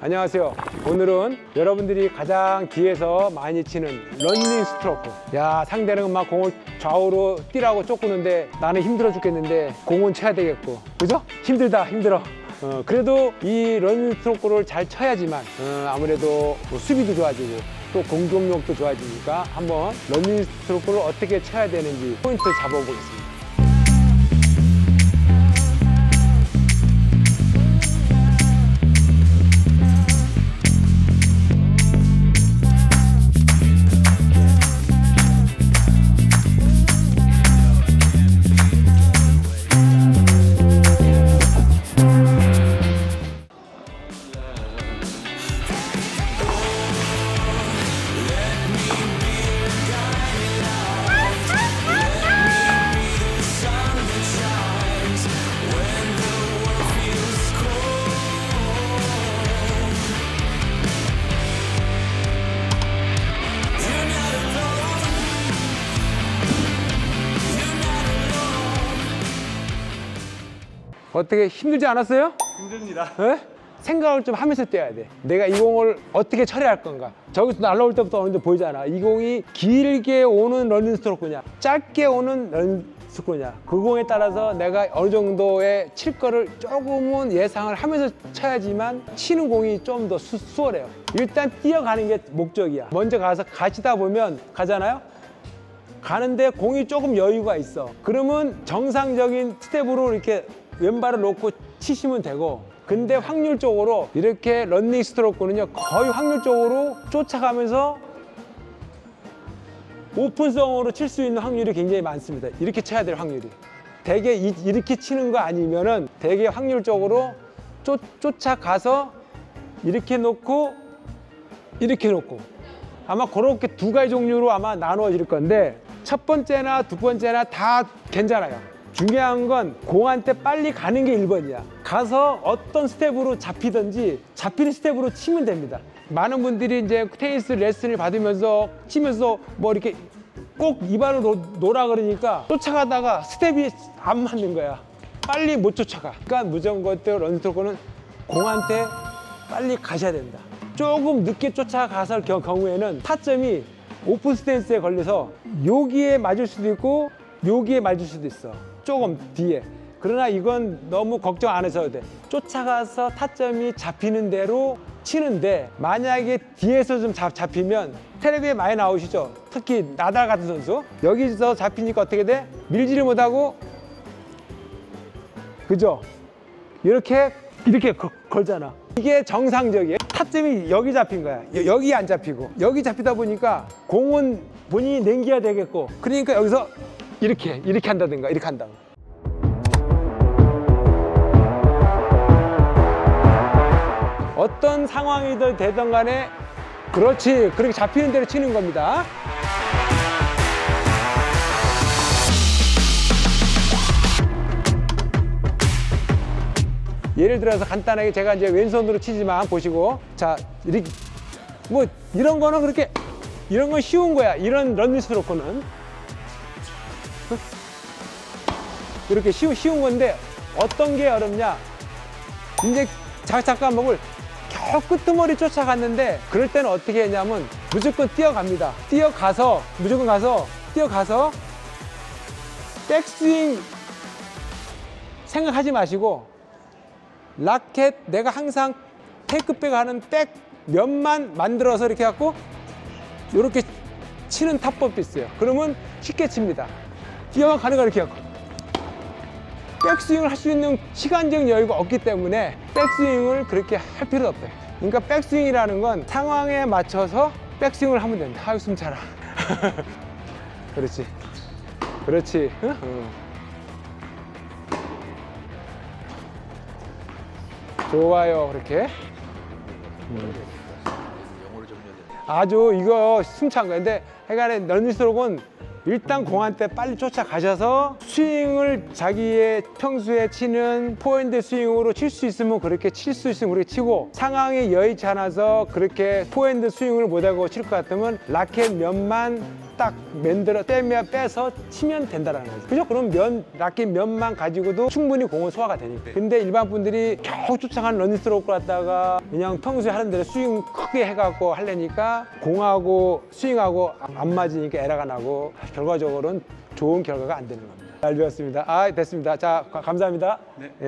안녕하세요. 오늘은 여러분들이 가장 뒤에서 많이 치는 런닝 스트로크. 야, 상대는 막 공을 좌우로 뛰라고 쫓구는데 나는 힘들어 죽겠는데 공은 쳐야 되겠고. 그죠? 힘들다, 힘들어. 어, 그래도 이 런닝 스트로크를 잘 쳐야지만 어, 아무래도 뭐 수비도 좋아지고 또 공격력도 좋아지니까 한번 런닝 스트로크를 어떻게 쳐야 되는지 포인트 잡아보겠습니다. 어떻게 힘들지 않았어요? 힘듭니다. 예? 생각을 좀 하면서 뛰어야 돼. 내가 이 공을 어떻게 처리할 건가. 저기서 날라올 때부터 어느 정도 보이잖아. 이 공이 길게 오는 러닝 스트로크냐, 짧게 오는 러닝 스트로크냐. 그 공에 따라서 내가 어느 정도의 칠 거를 조금은 예상을 하면서 쳐야지만 치는 공이 좀 더 수월해요. 일단 뛰어가는 게 목적이야. 먼저 가서 가시다 보면 가잖아요. 가는데 공이 조금 여유가 있어. 그러면 정상적인 스텝으로 이렇게 왼발을 놓고 치시면 되고. 근데 확률적으로 이렇게 런닝 스트로크는요, 거의 확률적으로 쫓아가면서 오픈성으로 칠 수 있는 확률이 굉장히 많습니다. 이렇게 쳐야 될 확률이. 대개 이, 이렇게 치는 거 아니면은 대개 확률적으로 쫓, 쫓아가서 이렇게 놓고 이렇게 놓고 아마 그렇게 두 가지 종류로 아마 나누어질 건데 첫 번째나 두 번째나 다 괜찮아요. 중요한 건 공한테 빨리 가는 게 1번이야. 가서 어떤 스텝으로 잡히든지 잡히는 스텝으로 치면 됩니다. 많은 분들이 이제 테니스 레슨을 받으면서 치면서 뭐 이렇게 꼭 이발로 놓- 놓으라 그러니까 쫓아가다가 스텝이 안 맞는 거야. 빨리 못 쫓아가. 그러니까 무조건 때 런스트로크는 공한테 빨리 가셔야 된다. 조금 늦게 쫓아가서 경- 경우에는 타점이 오픈 스탠스에 걸려서 여기에 맞을 수도 있고 여기에 맞을 수도 있어. 조금 뒤에. 그러나 이건 너무 걱정 안 하셔도 돼. 쫓아가서 타점이 잡히는 대로 치는데 만약에 뒤에서 좀 잡, 잡히면 텔레비에 많이 나오시죠? 특히 나달 같은 선수. 여기서 잡히니까 어떻게 돼? 밀지를 못하고 그죠? 이렇게 이렇게 거- 걸잖아. 이게 정상적이에요. 타점이 여기 잡힌 거야. 여- 여기 안 잡히고 여기 잡히다 보니까 공은 본인이 냉겨야 되겠고 그러니까 여기서 이렇게 이렇게 한다든가 이렇게 한다. 어떤 상황이든 되든 간에 그렇지 그렇게 잡히는 대로 치는 겁니다. 예를 들어서 간단하게 제가 이제 왼손으로 치지만 보시고 자 이렇게 뭐 이런 거는 그렇게 이런 건 쉬운 거야 이런 런닝 스트로크는 이렇게 쉬운, 쉬운 건데 어떤 게 어렵냐 이제 자, 잠깐목을 겨우 끄트머리 쫓아갔는데 그럴 때는 어떻게 했냐면 무조건 뛰어갑니다 뛰어가서 무조건 가서 뛰어가서 백스윙 생각하지 마시고 라켓 내가 항상 테이크백 하는 백 면만 만들어서 이렇게 갖고 이렇게 치는 탑법도 있어요. 그러면 쉽게 칩니다. 뛰어만 가는 거 이렇게 갖고 백스윙을 할 수 있는 시간적 여유가 없기 때문에 백스윙을 그렇게 할 필요 없어요. 그러니까 백스윙이라는 건 상황에 맞춰서 백스윙을 하면 된다. 아유 숨 차라. 그렇지. 그렇지. 응? 응. 좋아요 그렇게 아주 이거 숨찬 거예요 근데 하여간에 런닝스트로크는 일단 공한테 빨리 쫓아가셔서 스윙을 자기의 평소에 치는 포핸드 스윙으로 칠 수 있으면 그렇게 칠 수 있으면 그렇게 치고 상황이 여의치 않아서 그렇게 포핸드 스윙을 못하고 칠 것 같으면 라켓 면만 딱 만들어 떼며 빼서 치면 된다라는 거죠. 그죠? 그럼 면 라켓 면만 가지고도 충분히 공은 소화가 되니까. 근데 일반 분들이 겨우 쫓아가는 런닝스로우를 갖다가 그냥 평소에 하는 대로 스윙 크게 해갖고 하려니까 공하고 스윙하고 안 맞으니까 에러가 나고 결과적으로는 좋은 결과가 안 되는 겁니다. 잘 배웠습니다. 아 됐습니다. 자 가- 감사합니다.